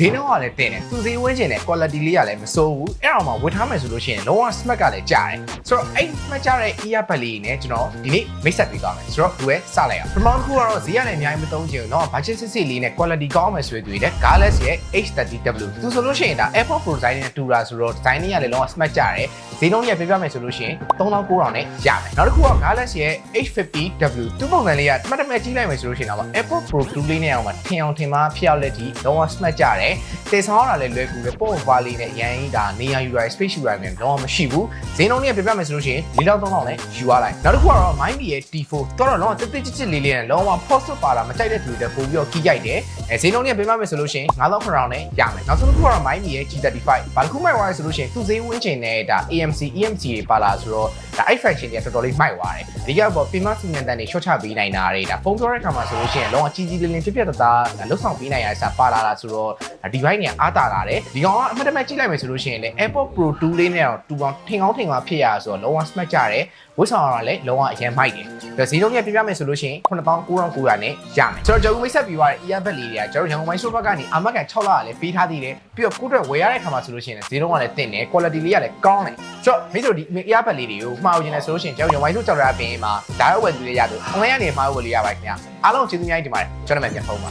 ဈေးနှုန်းကလည်းတင်တယ်သူဈေးဝင်းကျင်တဲ့ quality လေးကလည်းမစိုးဘူးအဲ့တော့မှဝတ်ထားမယ်ဆိုလို့ရှိရင်လုံးဝ smart ကလည်းကြားတယ်ဆိုတော့အဲ့ smart ကြားတဲ့ earbud လေးနဲ့ကျွန်တော်ဒီနေ့မိတ်ဆက်ပေးသွားမယ်ဆိုတော့ဒီဝဲစလိုက်အောင်ပထမတစ်ခုကတော့ဈေးကလည်းအများကြီးမသုံးချင်ဘူးเนาะ budget စစ်စစ်လေးနဲ့ quality ကောင်းမယ်ဆိုရင်တွေ့တယ် Galaxy ရဲ့ H30W သူဆိုလို့ရှိရင်ဒါ AirPods Pro design နဲ့တူတာဆိုတော့ design လေးကလည်းလုံးဝ smart ကြားတယ်ဈေးနှုန်းရပြပြမယ်ဆိုလို့ရှိရင်3900နဲ့ရမယ်နောက်တစ်ခုက Galaxy ရဲ့ H50W သူ့ပုံစံလေးကတမတ်တမတ်ကြီးလိုက်မယ်ဆိုလို့ရှိရင်တော့ AirPods Pro 2လေးနဲ့အောင်မှာထင်အောင်ထင်မှာဖျောက်လက်ကြီးလုံးဝ smart ကြတယ် တည်ဆောင်ရတာလည်းလွယ်ကူတယ်ပေါ့ပါလေးနဲ့ရန်ကြီးဒါနေရာ UI space UI နဲ့လုံးဝမရှိဘူးဈေးနှုန်းလေးပြပြမယ်ဆိုလို့ရှိရင်၄လောက်3000နဲ့ယူရလိုက်နောက်တစ်ခုကတော့ Mind ရဲ့ T4 တော့တော့လုံးဝတက်တက်ချစ်ချစ်လေးလေးနဲ့လုံးဝ post ပါတာမကြိုက်တဲ့သူတွေပို့ပြီးတော့ကြီးကြိုက်တယ်အဲဈေးနှုန်းလေးပြပြမယ်ဆိုလို့ရှိရင်9000နဲ့ရမယ်နောက်ဆုံးတစ်ခုကတော့ Mind ရဲ့ G35 ဘာတစ်ခုမိုက်သွားလဲဆိုလို့ရှိရင်သူ့ဈေးဝင်းချင်တဲ့ဒါ AMC EMC တွေပါလာဆိုတော့ဒါအဲ့ function တွေကတော်တော်လေးမိုက်သွားတယ်အဓိကတော့ပြင်မစီမံတန်တွေ short ချပေးနိုင်တာတွေဒါဖုန်းပြောတဲ့အခါမှာဆိုလို့ရှိရင်လုံးဝကြီးကြီးလင်းလင်းပြပြတသားလှုပ်ဆောင်ပေးနိုင်ရတာပါလာတာဆိုတော့device เนี่ยအားတာလာတယ်ဒီကောင်ကအမှတ်တမဲ့ကြည့်လိုက်မယ်ဆိုလို့ရှိရင်လေ AirPod Pro 2လေးနဲ့တော့တူပေါင်းထင်ကောင်းထင်ကောင်းဖြစ်ရဆိုတော့လုံးဝ smart ကြတယ်ဝတ်ဆောင်ရတာလည်းလုံးဝအရင်မိုက်တယ်ဒါဈေးလုံးမြတ်ပြပြမယ်ဆိုလို့ရှိရင်9900နဲ့ရမယ်ဆိုတော့ကျွန်တော်မိတ်ဆက်ပြီးသွားတဲ့ earbud လေးတွေကကျွန်တော်ရန်ကုန်ပိုင်း shop ကနေအာမကန်6လကလည်းပေးထားသေးတယ်ပြီးတော့ကိုယ့်အတွက်ဝယ်ရတဲ့ခါမှာဆိုလို့ရှိရင်ဈေးလုံးကလည်းတင့်တယ် quality လေးကလည်းကောင်းတယ်ဆိုတော့မိတ်ဆွေဒီ earbud လေးတွေကိုမှားအောင်ကျင်တယ်ဆိုလို့ရှိရင်ကျွန်တော်ရန်ကုန်ပိုင်း shop ကြော်ရပင်မှာဒါရောဝယ်သူလေးရတယ် online ကနေမှားဝယ်လို့ရပါခင်ဗျအားလုံးကျေးဇူးများကြီးတင်ပါတယ်ကျွန်တော်လည်းပြန်ဖုန်းပါ